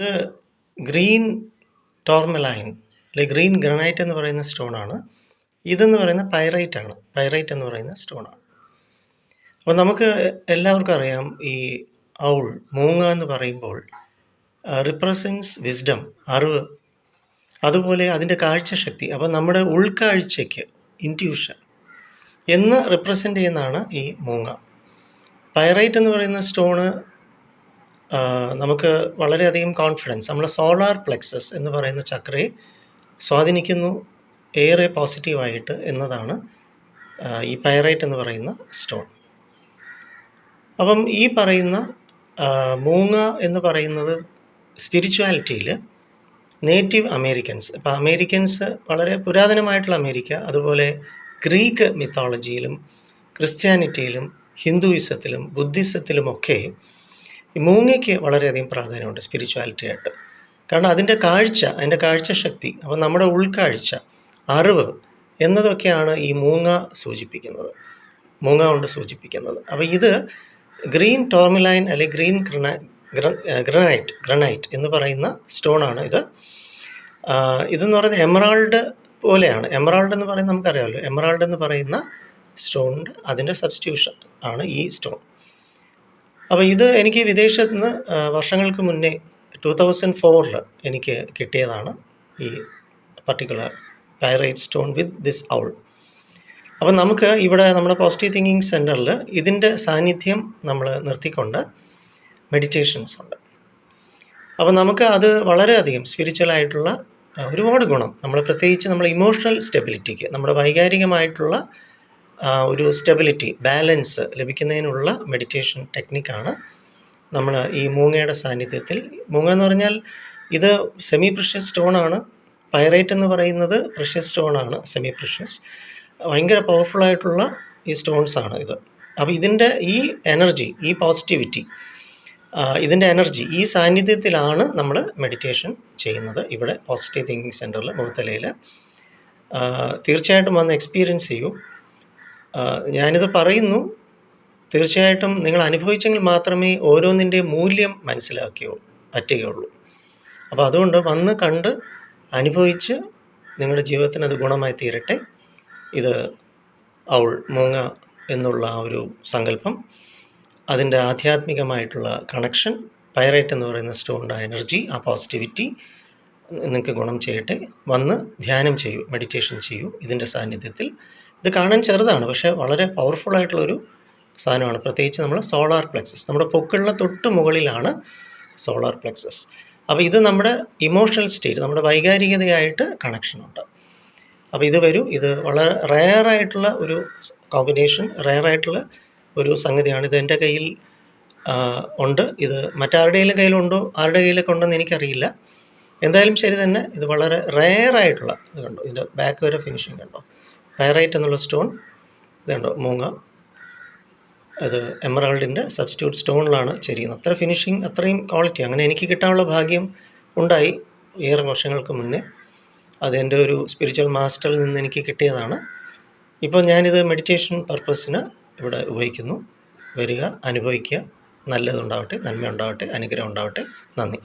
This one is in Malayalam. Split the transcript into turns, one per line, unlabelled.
ഇത് ഗ്രീൻ ടോർമലൈൻ അല്ലെ ഗ്രീൻ ഗ്രനൈറ്റ് എന്ന് പറയുന്ന സ്റ്റോണാണ് ഇതെന്ന് പറയുന്ന പൈറൈറ്റ് ആണ്. പൈറൈറ്റ് എന്ന് പറയുന്ന സ്റ്റോണാണ് അപ്പോൾ നമുക്ക് എല്ലാവർക്കും അറിയാം ഈ ഔൾ മൂങ്ങ എന്ന് പറയുമ്പോൾ റിപ്രസെൻസ് വിസ്ഡം അറിവ്. അതുപോലെ അതിന്റെ കാഴ്ചശക്തി. അപ്പോൾ നമ്മുടെ ഉൾക്കാഴ്ചയ്ക്ക് ഇന്റ്യൂഷൻ എന്ന് റിപ്രസെന്റ് ചെയ്യുന്നതാണ് ഈ മൂങ്ങ. പൈറൈറ്റ് എന്ന് പറയുന്ന സ്റ്റോണ് നമുക്ക് വളരെയധികം കോൺഫിഡൻസ് നമ്മൾ സോളാർ പ്ലെക്സസ് എന്ന് പറയുന്ന ചക്രയെ സ്വാധീനിക്കുന്നു ഏറെ പോസിറ്റീവായിട്ട് എന്നതാണ് ഈ പൈറൈറ്റ് എന്ന് പറയുന്ന സ്റ്റോൺ അപ്പം ഈ പറയുന്ന മൂങ്ങ എന്ന് പറയുന്നത് സ്പിരിച്വാലിറ്റിയിൽ നേറ്റീവ് അമേരിക്കൻസ് ഇപ്പോൾ അമേരിക്കൻസ് വളരെ പുരാതനമായിട്ടുള്ള അമേരിക്ക അതുപോലെ ഗ്രീക്ക് മിത്തോളജിയിലും ക്രിസ്ത്യാനിറ്റിയിലും ഹിന്ദുയിസത്തിലും ബുദ്ധിസത്തിലുമൊക്കെ മൂങ്ങയ്ക്ക് വളരെയധികം പ്രാധാന്യമുണ്ട് സ്പിരിച്വാലിറ്റി ആയിട്ട്. കാരണം അതിന്റെ കാഴ്ച അതിന്റെ കാഴ്ചശക്തി അപ്പോൾ നമ്മുടെ ഉൾക്കാഴ്ച അറിവ് എന്നതൊക്കെയാണ് ഈ മൂങ്ങ സൂചിപ്പിക്കുന്നത്. മൂങ്ങ കൊണ്ട് സൂചിപ്പിക്കുന്നത്. അപ്പോൾ ഇത് ഗ്രീൻ ടോർമിലൈൻ അല്ലെങ്കിൽ ഗ്രീൻ ഗ്രന ഗ്രനൈറ്റ് ഗ്രനൈറ്റ് എന്ന് പറയുന്ന സ്റ്റോണാണ് ഇത്. ഇതെന്ന് പറയുന്നത് എമറാൾഡ് പോലെയാണ്. എമറാൾഡ് എന്ന് പറയുന്നത് നമുക്കറിയാമല്ലോ. എമറാൾഡ് എന്ന് പറയുന്ന സ്റ്റോണിന്റെ അതിന്റെ സബ്സ്റ്റിറ്റ്യൂഷൻ ആണ് ഈ സ്റ്റോൺ. അപ്പോൾ ഇത് എനിക്ക് വിദേശത്ത് നിന്ന് വർഷങ്ങൾക്ക് മുന്നേ ടു തൗസൻഡ് ഫോറിൽ എനിക്ക് കിട്ടിയതാണ് ഈ particular pyrite stone with this owl അപ്പം നമുക്ക് ഇവിടെ നമ്മുടെ പോസിറ്റീവ് തിങ്കിങ് സെന്ററിൽ ഇതിന്റെ സാന്നിധ്യം നമ്മൾ നിർത്തിക്കൊണ്ട് മെഡിറ്റേഷൻസ് ഉണ്ട്. അപ്പം നമുക്ക് അത് വളരെയധികം സ്പിരിച്വലായിട്ടുള്ള ഒരുപാട് ഗുണം. നമ്മൾ പ്രത്യേകിച്ച് നമ്മൾ ഇമോഷണൽ സ്റ്റെബിലിറ്റിക്ക് നമ്മുടെ വൈകാരികമായിട്ടുള്ള ഒരു സ്റ്റെബിലിറ്റി ബാലൻസ് ലഭിക്കുന്നതിനുള്ള മെഡിറ്റേഷൻ ടെക്നിക്കാണ് നമ്മൾ ഈ മൂങ്ങയുടെ സാന്നിധ്യത്തിൽ. മൂങ്ങ എന്ന് പറഞ്ഞാൽ ഇത് സെമി പ്രഷ്യസ് സ്റ്റോണാണ് പൈറൈറ്റ് എന്ന് പറയുന്നത് പ്രഷ്യസ് സ്റ്റോണാണ് സെമി പ്രഷ്യസ് ഭയങ്കര പവർഫുൾ ആയിട്ടുള്ള ഈ സ്റ്റോൺസ് ആണ് ഇത്. അപ്പോൾ ഇതിന്റെ ഈ എനർജി ഈ പോസിറ്റിവിറ്റി ഇതിന്റെ എനർജി ഈ സാന്നിധ്യത്തിലാണ് നമ്മൾ മെഡിറ്റേഷൻ ചെയ്യുന്നത് ഇവിടെ. പോസിറ്റീവ് തിങ്കിങ് സെന്ററിൽ മുഴുത്തലയിൽ തീർച്ചയായിട്ടും വന്ന് എക്സ്പീരിയൻസ് ചെയ്യൂ. ഞാനിത് പറയുന്നു. തീർച്ചയായിട്ടും നിങ്ങൾ അനുഭവിച്ചെങ്കിൽ മാത്രമേ ഓരോന്നിന്റെ മൂല്യം മനസ്സിലാക്കിയോ പറ്റുകയുള്ളൂ. അപ്പോൾ അതുകൊണ്ട് വന്ന് കണ്ട് അനുഭവിച്ച് നിങ്ങളുടെ ജീവിതത്തിന് അത് ഗുണമായി തീരട്ടെ. ഇത് അവൾ മൂങ്ങ എന്നുള്ള ആ ഒരു സങ്കല്പം. അതിന്റെ ആധ്യാത്മികമായിട്ടുള്ള കണക്ഷൻ പൈറേറ്റ് എന്ന് പറയുന്ന സ്റ്റോണിന്റെ എനർജി ആ പോസിറ്റിവിറ്റി നിങ്ങൾക്ക് ഗുണം ചെയ്യട്ടെ. വന്ന് ധ്യാനം ചെയ്യൂ മെഡിറ്റേഷൻ ചെയ്യൂ ഇതിന്റെ സാന്നിധ്യത്തിൽ. ഇത് കാണാൻ ചെറുതാണ് പക്ഷേ വളരെ പവർഫുൾ ആയിട്ടുള്ളൊരു സാധനമാണ്. പ്രത്യേകിച്ച് നമ്മൾ സോളാർ പ്ലെക്സസ് നമ്മുടെ പൊക്കിളിന് തൊട്ട് മുകളിലാണ് സോളാർ പ്ലെക്സസ് അപ്പോൾ ഇത് നമ്മുടെ ഇമോഷണൽ സ്റ്റേറ്റ് നമ്മുടെ വൈകാരികതയായിട്ട് കണക്ഷനുണ്ട് അപ്പോൾ ഇത് വരും ഇത് വളരെ റെയറായിട്ടുള്ള ഒരു കോമ്പിനേഷൻ റെയറായിട്ടുള്ള ഒരു സംഗതിയാണ്. ഇത് എന്റെ കയ്യിൽ ഉണ്ട്. ഇത് മറ്റാരുടെയെങ്കിലും കയ്യിലുണ്ടോ ആരുടെ കയ്യിലൊക്കെ ഉണ്ടെന്ന് എനിക്കറിയില്ല. എന്തായാലും ശരി തന്നെ ഇത് വളരെ റെയറായിട്ടുള്ള ഇത് കണ്ടോ. ഇതിന്റെ ബാക്ക് വരെ ഫിനിഷിങ് കണ്ടോ. പൈറൈറ്റ് എന്നുള്ള സ്റ്റോൺ ഇതുണ്ടോ മൂങ്ങ. അത് എമറാൾഡിന്റെ സബ്സ്റ്റിറ്റ്യൂട്ട് സ്റ്റോണിലാണ് ചെരിയുന്നത്. അത്ര ഫിനിഷിങ് അത്രയും ക്വാളിറ്റി അങ്ങനെ എനിക്ക് കിട്ടാനുള്ള ഭാഗ്യം ഉണ്ടായി ഏറെ വർഷങ്ങൾക്ക് മുന്നേ. അതെന്റെ ഒരു സ്പിരിച്വൽ മാസ്റ്ററിൽ നിന്ന് എനിക്ക് കിട്ടിയതാണ്. ഇപ്പോൾ ഞാനിത് മെഡിറ്റേഷൻ പർപ്പസിന് ഇവിടെ ഉപയോഗിക്കുന്നു. വരിക അനുഭവിക്കുക. നല്ലതുണ്ടാവട്ടെ നന്മ ഉണ്ടാവട്ടെ അനുഗ്രഹം ഉണ്ടാവട്ടെ. നന്ദി.